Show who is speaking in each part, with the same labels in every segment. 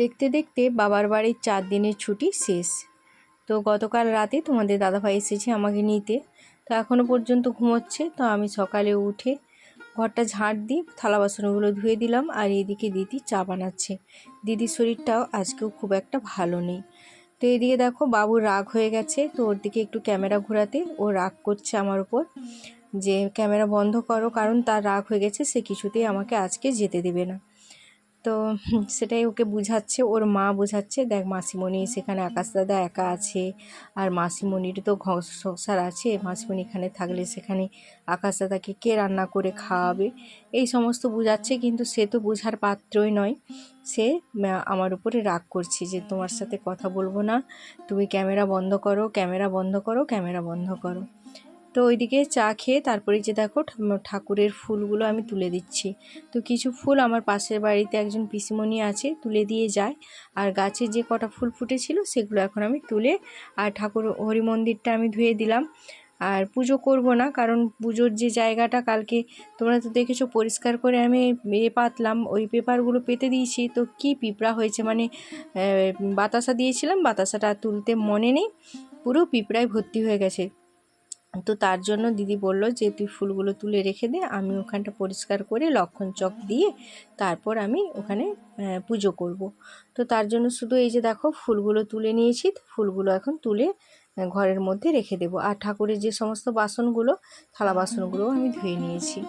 Speaker 1: দেখতে দেখতে বাবার বাড়ির চার দিনের ছুটি শেষ। তো গতকাল রাতে তোমাদের দাদাভাই এসেছে আমাকে নিতে। তো এখনও পর্যন্ত ঘুমোচ্ছে। তো আমি সকালে উঠে ঘরটা ঝাঁট দিই থালা বাসনগুলো ধুয়ে দিলাম আর এদিকে দিদি চা বানাচ্ছে। দিদির শরীরটাও আজকেও খুব একটা ভালো নেই। তো এদিকে দেখো বাবুর রাগ হয়ে গেছে। তো ওর দিকে একটু ক্যামেরা ঘোরাতে ও রাগ করছে আমার উপর যে ক্যামেরা বন্ধ করো, কারণ তার রাগ হয়ে গেছে, সে কিছুতেই আমাকে আজকে যেতে দেবে না। তো সেটাই ওকে বুঝাচ্ছে, ওর মা বোঝাচ্ছে, দেখ মাসিমণি সেখানে আকাশ দাদা একা আছে, আর মাসিমণির তো সংসার আছে, মাসিমণি এখানে থাকলে সেখানে আকাশ দাদাকে কে রান্না করে খাওয়াবে? এই সমস্ত বুঝাচ্ছে, কিন্তু সে তো বোঝার পাত্রই নয়। সে আমার উপরে রাগ করছে যে তোমার সাথে কথা বলব না। তুমি ক্যামেরা বন্ধ করো, ক্যামেরা বন্ধ করো, ক্যামেরা বন্ধ করো। তো ওইদিকে চা খেয়ে তারপরে যে দেখো ঠাকুরের ফুলগুলো আমি তুলে দিচ্ছি। তো কিছু ফুল আমার পাশের বাড়িতে একজন পিসিমণি আছে, তুলে দিয়ে যায়। আর গাছে যে কটা ফুল ফুটেছিল সেগুলো এখন আমি তুলে, আর ঠাকুর হরি মন্দিরটা আমি ধুয়ে দিলাম। আর পুজো করব না, কারণ পুজোর যে জায়গাটা কালকে তোমরা তো দেখেছ পরিষ্কার করে আমি এ পাতলাম, ওই পেপারগুলো পেতে দিয়েছি। তো কি পিঁপড়া হয়েছে মানে বাতাসা দিয়েছিলাম, বাতাসাটা তুলতে মনে নেই, পুরো পিঁপড়ায় ভর্তি হয়ে গেছে। তো তার জন্য দিদি বলল যে, তুই ফুলগুলো তুলে রেখে দে, আমি ওখানটা পরিষ্কার করে লক্ষণ চক দিয়ে তারপর আমি ওখানে পুজো করব। তো তার জন্য শুধু এই যে দেখো, ফুলগুলো তুলে নিয়েছি ফুলগুলো এখন তুলে ঘরের মধ্যে রেখে দেব আর ঠাকুরের যে সমস্ত বাসনগুলো, থালা বাসনগুলোও আমি ধুয়ে নিয়েছি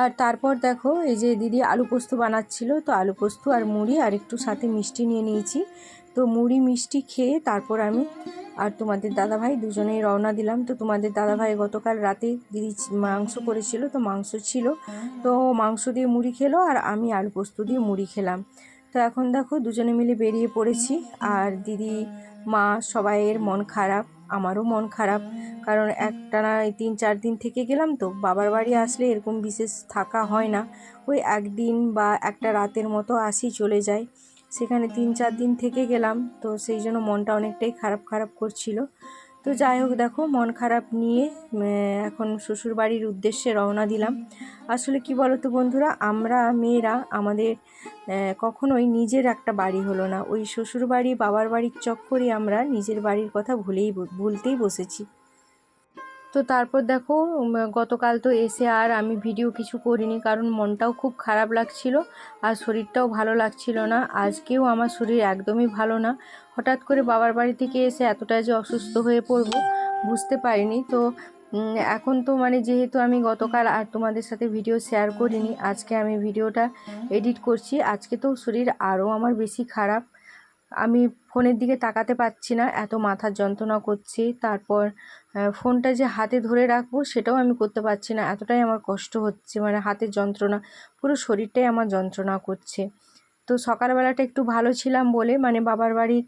Speaker 1: আর তারপর দেখো, এই যে দিদি আলু পোস্ত বানাচ্ছিল, তো আলু পোস্ত আর মুড়ি আর একটু সাথে মিষ্টি নিয়ে নিয়েছি। তো মুড়ি, মিষ্টি খেয়ে তারপর আমি আর তোমাদের দাদাভাই দুজনেই রওনা দিলাম। তো তোমাদের দাদাভাই গতকাল রাতে দিদি মাংস করেছিল, তো মাংস ছিল। তো মাংস দিয়ে মুড়ি খেলো আর আমি আলু পোস্ত দিয়ে মুড়ি খেলাম। তো এখন দেখো দুজনে মিলে বেরিয়ে পড়েছি। আর দিদি, মা সবাইয়ের মন খারাপ। আমারও মন খারাপ। কারণ একটা একটানা তিন, চার দিন থেকে গেলাম তো, বাবার বাড়ি আসলে এরকম বিশেষ থাকা হয় না। ওই একদিন বা একটা রাতের মতো আসি চলে যায় সেখানে তিন, চার দিন থেকে গেলাম তো সেই জন্য মনটা অনেকটাই খারাপ খারাপ করছিল। তো যাই হোক, দেখো, মন খারাপ নিয়ে এখন শ্বশুর বাড়ির উদ্দেশ্যে রওনা দিলাম। আসলে কি বলো তো বন্ধুরা, আমরা মেয়েরা আমাদের কখনোই নিজের একটা বাড়ি হলো না। ওই শ্বশুর বাড়ি বাবার বাড়ির চক্করে আমরা নিজের বাড়ির কথা ভুলেই ভুলতেই বসেছি। তো তারপর দেখো গতকাল তো এসে আর আমি ভিডিও কিছু করিনি কারণ মনটাও খুব খারাপ লাগছিল আর শরীরটাও ভালো লাগছিল না। আজকেও আমার শরীর একদমই ভালো না। হঠাৎ করে বাবার বাড়ি থেকে এসে এতটা যে অসুস্থ হয়ে পড়ব বুঝতে পারিনি। তো এখন তো মানে যেহেতু আমি গতকাল আর তোমাদের সাথে ভিডিও শেয়ার করিনি, আজকে আমি ভিডিওটা এডিট করছি। আজকে তো শরীর আরও আমার বেশি খারাপ। আমি ফোনের দিকে তাকাতে পারছি না, এত মাথার যন্ত্রণা করছে। তারপর ফোনটা যে হাতে ধরে রাখব সেটাও আমি করতে পারছি না, এতটাই আমার কষ্ট হচ্ছে মানে হাতের যন্ত্রণা, পুরো শরীরটাই আমার যন্ত্রণা করছে। তো সকালবেলাটা একটু ভালো ছিলাম বলে মানে বাবার বাড়ির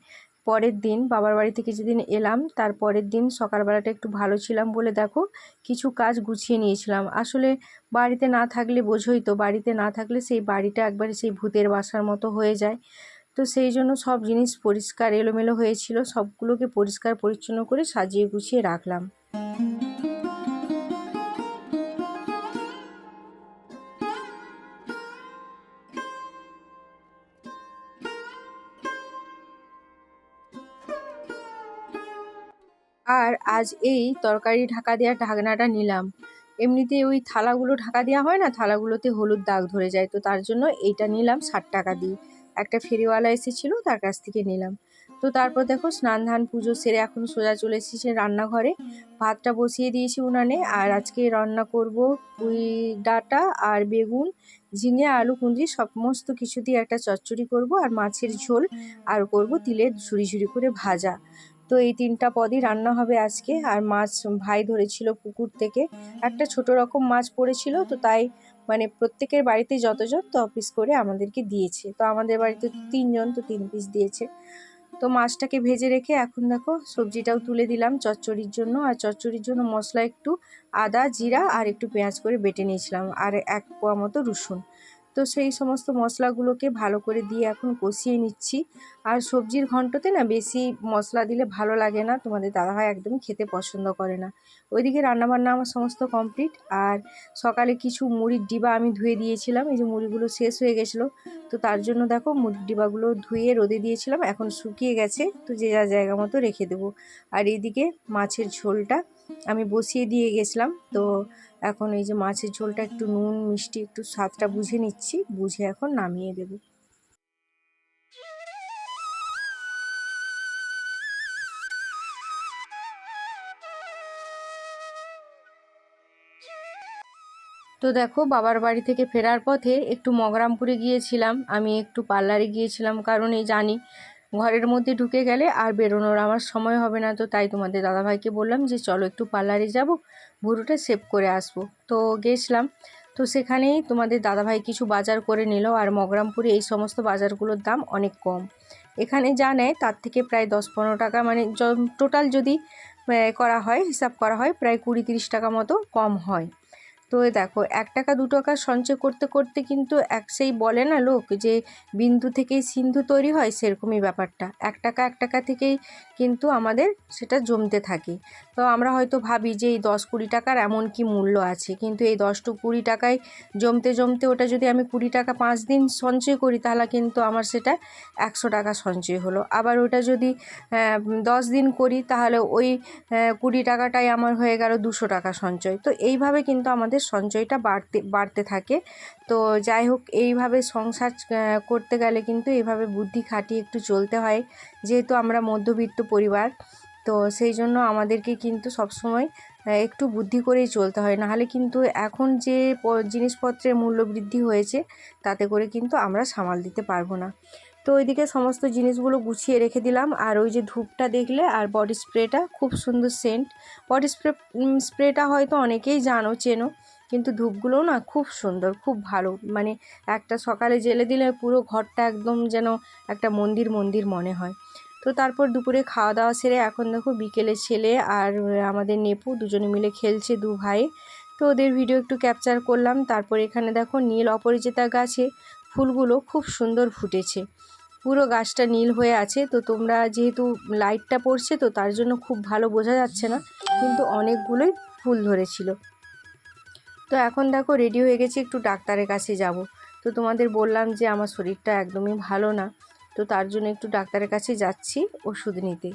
Speaker 1: পরের দিন, বাবার বাড়ি থেকে যেদিন এলাম, তার পরের দিন সকালবেলাটা একটু ভালো ছিলাম বলে দেখো, কিছু কাজ গুছিয়ে নিয়েছিলাম। আসলে বাড়িতে না থাকলে বোঝোই তো, বাড়িতে না থাকলে সেই বাড়িটা একবারে সেই ভূতের বাসার মতো হয়ে যায়। তো সেই জন্য সব জিনিস পরিষ্কার, এলোমেলো হয়েছিল। সবগুলোকে পরিষ্কার, পরিচ্ছন্ন করে সাজিয়ে গুছিয়ে রাখলাম। আর আজ এই তরকারি ঢাকা দেওয়া ঢাকনাটা নিলাম। এমনিতে ওই থালাগুলো ঢাকা দেওয়া হয় না? থালাগুলোতে হলুদ দাগ ধরে যায়। তো তার জন্য এইটা নিলাম ষাট টাকা দিয়ে। একটা ফেরিওয়ালা এসেছিল, তার কাছ থেকে নিলাম। তো তারপর দেখো স্নান ধান পুজো সেরে এখন সোজা চলে এসেছে রান্নাঘরে। ভাতটা বসিয়ে দিয়েছি উনানে আর আজকে রান্না করব পুঁই ডাটা আর বেগুন, ঝিঙে, আলু, কুঁদরি, সমস্ত কিছু দিয়ে একটা চচ্চড়ি করব আর মাছের ঝোল আর করব তিলের ঝুড়ি ঝুড়ি করে ভাজা। তো এই তিনটা পদই রান্না হবে আজকে। আর মাছ ভাই ধরেছিল পুকুর থেকে। একটা ছোট রকম মাছ পড়েছিল, তো তাই মানে প্রত্যেকের বাড়িতে যতজন তো অফিস করে আমাদেরকে দিয়েছে। তো আমাদের বাড়িতে তিনজন, তো তিন পিস দিয়েছে। তো মাছটাকে ভেজে রেখে এখন দেখো সবজিটাও তুলে দিলাম চচ্চড়ির জন্য। আর চচ্চড়ির জন্য মশলা একটু আদা, জিরা আর একটু পেঁয়াজ করে বেটে নিয়েছিলাম। আর এক পোয়া মতো রসুন। তো সেই সমস্ত মশলাগুলোকে ভালো করে দিয়ে এখন কষিয়ে নিচ্ছি। আর সবজির ঘন্টতে না বেশি মশলা দিলে ভালো লাগে না, তোমাদের দাদা দাদাভাই একদমই খেতে পছন্দ করে না। ওইদিকে রান্নাবান্না আমার সমস্ত কমপ্লিট, আর সকালে কিছু মুড়ির ডিবা আমি ধুয়ে দিয়েছিলাম, এই যে মুড়িগুলো শেষ হয়ে গেছিল। তো তার জন্য দেখো মুড়ির ডিবাগুলো ধুয়ে রোদে দিয়েছিলাম, এখন শুকিয়ে গেছে, তো যে যা জায়গা মতো রেখে দেবো। আর এইদিকে মাছের ঝোলটা আমি বসিয়ে দিয়ে গেছিলাম। তো এখন এই যে মাছের ঝোলটা একটু নুন, মিষ্টি, একটু স্বাদটা বুঝে নিচ্ছি, বুঝে এখন নামিয়ে দেব। তো দেখো, বাবার বাড়ি থেকে ফেরার পথে একটু মগরামপুরে গিয়েছিলাম। আমি একটু পার্লারে গিয়েছিলাম, কারণ এই জানি ঘরের মধ্যে ঢুকে গেলে আর বেরোনোর আমার সময় হবে না। তো তাই তোমাদের দাদাভাইকে বললাম যে, চলো একটু পার্লারে যাব, ভুরুটা সেভ করে আসব। তো গেছিলাম। তো সেখানেই তোমাদের দাদাভাই কিছু বাজার করে নিল আর মগরামপুরে এই সমস্ত বাজারগুলোর দাম অনেক কম। এখানে যা নেয় তার থেকে প্রায় দশ পনেরো টাকা মানে টোটাল যদি করা হয়, হিসাব করা হয়, প্রায় কুড়ি তিরিশ টাকা মতো কম হয়। তো দেখো, এক টাকা দু টাকা সঞ্চয় করতে করতে কিন্তু এক সেই বলে না লোক যে বিন্দু থেকেই সিন্ধু তৈরি হয় সেরকমই ব্যাপারটা। এক টাকা এক টাকা থেকেই কিন্তু আমাদের সেটা জমতে থাকে। তো আমরা হয়তো ভাবি যে এই দশ কুড়ি টাকার এমন কি মূল্য আছে, কিন্তু এই দশ টু কুড়ি টাকায় জমতে জমতে ওটা যদি আমি কুড়ি টাকা পাঁচ দিন সঞ্চয় করি, তাহলে কিন্তু আমার সেটা একশো টাকা সঞ্চয় হলো। আবার ওটা যদি দশ দিন করি, তাহলে ওই কুড়ি টাকাটাই আমার হয়ে গেল দুশো টাকা সঞ্চয়। তো এইভাবে কিন্তু আমাদের সঞ্চয়টা বাড়তে বাড়তে থাকে। তো যাই হোক, এইভাবে সংসার করতে গেলে কিন্তু এইভাবে বুদ্ধি খাটিয়ে একটু চলতে হয়। যেহেতু আমরা মধ্যবিত্ত পরিবার, তো সেই জন্য আমাদেরকে কিন্তু সবসময় একটু বুদ্ধি করেই চলতে হয়। নাহলে কিন্তু এখন যে জিনিসপত্রের মূল্য বৃদ্ধি হয়েছে, তাতে করে কিন্তু আমরা সামাল দিতে পারব না। তো ওইদিকে সমস্ত জিনিসগুলো গুছিয়ে রেখে দিলাম। আর ওই যে ধূপটা দেখলে, আর বডি স্প্রেটা, খুব সুন্দর সেন্ট বডি স্প্রে স্প্রেটা হয়তো অনেকেই জানো, চেনো। কিন্তু ধূপগুলোও না খুব সুন্দর, খুব ভালো। মানে একটা সকালে জেলে দিলে পুরো ঘরটা একদম যেন একটা মন্দির মন্দির মনে হয়। তো তারপর দুপুরে খাওয়া দাওয়া সেরে এখন দেখো বিকেলে ছেলে আর আমাদের নেপু দুজনে মিলে খেলছে দু ভাই। তো ওদের ভিডিও একটু ক্যাপচার করলাম। তারপর এখানে দেখো নীল অপরিচিতা গাছে ফুলগুলো খুব সুন্দর ফুটেছে। পুরো গাছটা নীল হয়ে আছে। তো তোমরা যেহেতু লাইটটা পড়ছে তো তার জন্য খুব ভালো বোঝা যাচ্ছে না। কিন্তু অনেকগুলোই ফুল ধরেছিল। তো এখন দেখো রেডি হয়ে গেছি একটু ডাক্তারের কাছে যাব। তো তোমাদের বললাম যে আমার শরীরটা একদমই ভালো না, তো তার জন্য একটু ডাক্তারের কাছে যাচ্ছি ওষুধ নিতে।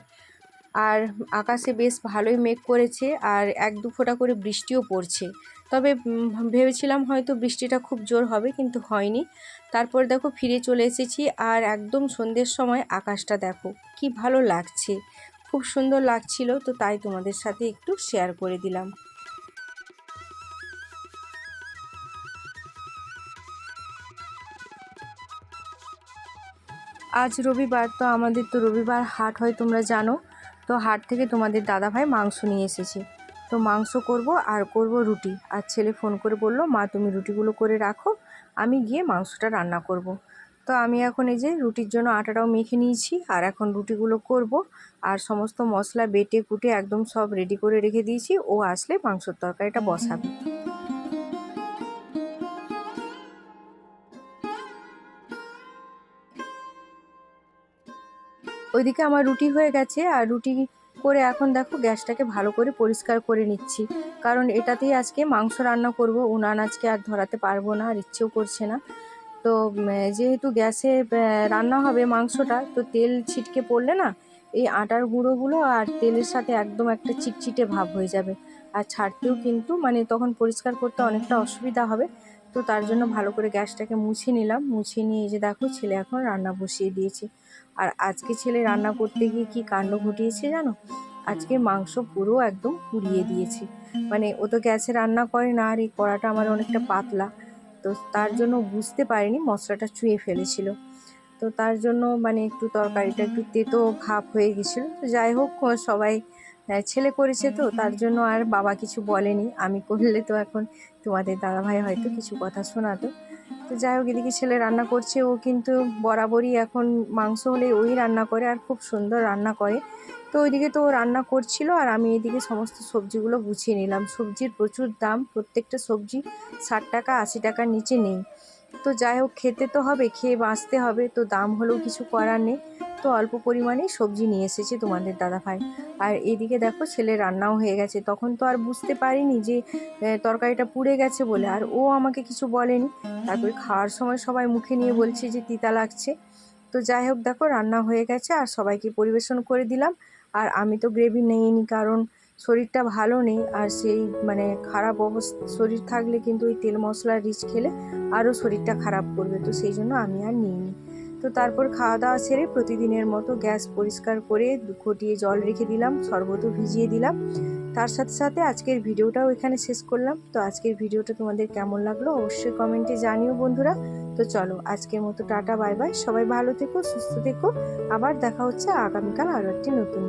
Speaker 1: আর আকাশে বেশ ভালোই মেঘ করেছে আর এক দু ফোঁটা করে বৃষ্টিও পড়ছে। তবে ভেবেছিলাম হয়তো বৃষ্টিটা খুব জোর হবে কিন্তু হয়নি। তারপর দেখো ফিরে চলে এসেছি আর একদম সন্ধ্যের সময় আকাশটা দেখো কি ভালো লাগছে। খুব সুন্দর লাগছিল তো তাই তোমাদের সাথে একটু শেয়ার করে দিলাম। আজ রবিবার, তো আমাদের তো রবিবার হাট হয়, তোমরা জানো। তো হাট থেকে তোমাদের দাদাভাই মাংস নিয়ে এসেছে। তো মাংস করব আর করব রুটি। আর ছেলে ফোন করে বলল, মা, তুমি রুটিগুলো করে রাখো, আমি গিয়ে মাংসটা রান্না করব। তো আমি এখন এই যে রুটির জন্য আটাটাও মেখে নিয়েছি, আর এখন রুটিগুলো করব। আর সমস্ত মশলা বেটে কুটে একদম সব রেডি করে রেখে দিয়েছি। ও আসলে মাংসর তরকারিটা বসাবে। ওইদিকে আমার রুটি হয়ে গেছে আর রুটি করে এখন দেখো গ্যাসটাকে ভালো করে পরিষ্কার করে নিচ্ছি। কারণ এটাতেই আজকে মাংস রান্না করব, উনান আজকে আর ধরাতে পারব না আর ইচ্ছেও করছে না। তো যেহেতু গ্যাসে রান্না হবে মাংসটা, তো তেল ছিটকে পড়লে না, এই আটার গুঁড়োগুলো আর তেলের সাথে একদম একটা চিটচিটে ভাব হয়ে যাবে। আর ছাড়তেও কিন্তু মানে তখন পরিষ্কার করতে অনেকটা অসুবিধা হবে। তো তার জন্য ভালো করে গ্যাসটাকে মুছে নিলাম। মুছে নিয়ে যে দেখো ছেলে এখন রান্না বসিয়ে দিয়েছে। আর আজকে ছেলে রান্না করতে গিয়ে কি কাণ্ড ঘটিয়েছে জানো? আজকে মাংস পুরো একদম পুড়িয়ে দিয়েছে। মানে ও তো গ্যাসে রান্না করে না, আর এই কড়াটা আমার অনেকটা পাতলা। তো তার জন্য বুঝতে পারিনি, মশলাটা চুয়ে ফেলেছিল। তো তার জন্য মানে একটু তরকারিটা একটু তেতো ভাব হয়ে গেছিল। তো যাই হোক সবাই ছেলে করেছে তো তার জন্য আর বাবা কিছু বলেনি। আমি করলে তো এখন তোমাদের দাদাভাই হয়তো কিছু কথা শোনাতো। তো যাই হোক এদিকে ছেলে রান্না করছে ও কিন্তু বরাবরই এখন মাংস হলে ওই রান্না করে আর খুব সুন্দর রান্না করে। তো ওইদিকে তো ও রান্না করছিল আর আমি এদিকে সমস্ত সবজিগুলো গুছিয়ে নিলাম। সবজির প্রচুর দাম প্রত্যেকটা সবজি ষাট টাকা আশি টাকার নিচে নেই। তো যাই হোক, খেতে তো হবে, খেয়ে বাঁচতে হবে। তো দাম হলেও কিছু করার নেই। তো অল্প পরিমাণে সবজি নিয়ে এসেছে তোমাদের দাদা ভাই আর এদিকে দেখো, ছেলে রান্নাও হয়ে গেছে। তখন তো আর বুঝতে পারিনি যে তরকারিটা পুড়ে গেছে বলে। আর ও আমাকে কিছু বলেনি। তারপরে খাওয়ার সময় সবাই মুখে নিয়ে বলছে যে, তিতা লাগছে। তো যাই হোক, দেখো, রান্না হয়ে গেছে। আর সবাইকে পরিবেশন করে দিলাম। আর আমি তো গ্রেভি নিইনি, কারণ শরীরটা ভালো নেই আর সেই মানে খারাপ অবস্থা, শরীর থাকলে কিন্তু ওই তেল মশলা রিচ খেলে আরও শরীরটা খারাপ করবে। তো সেই জন্য আমি আর নিইনি। তো তারপর খাওয়া দাওয়া সেরে প্রতিদিনের মতো গ্যাস পরিষ্কার করে ঘটিয়ে জল রেখে দিলাম, শরবতও ভিজিয়ে দিলাম। তার সাথে সাথে আজকের ভিডিওটাও এখানে শেষ করলাম। তো আজকের ভিডিওটা তোমাদের কেমন লাগল অবশ্যই কমেন্টে জানিও বন্ধুরা। তো চলো আজকের মতো টাটা, বাই বাই। সবাই ভালো থেকো, সুস্থ থেকো। আবার দেখা হচ্ছে আগামীকাল আরও একটি নতুন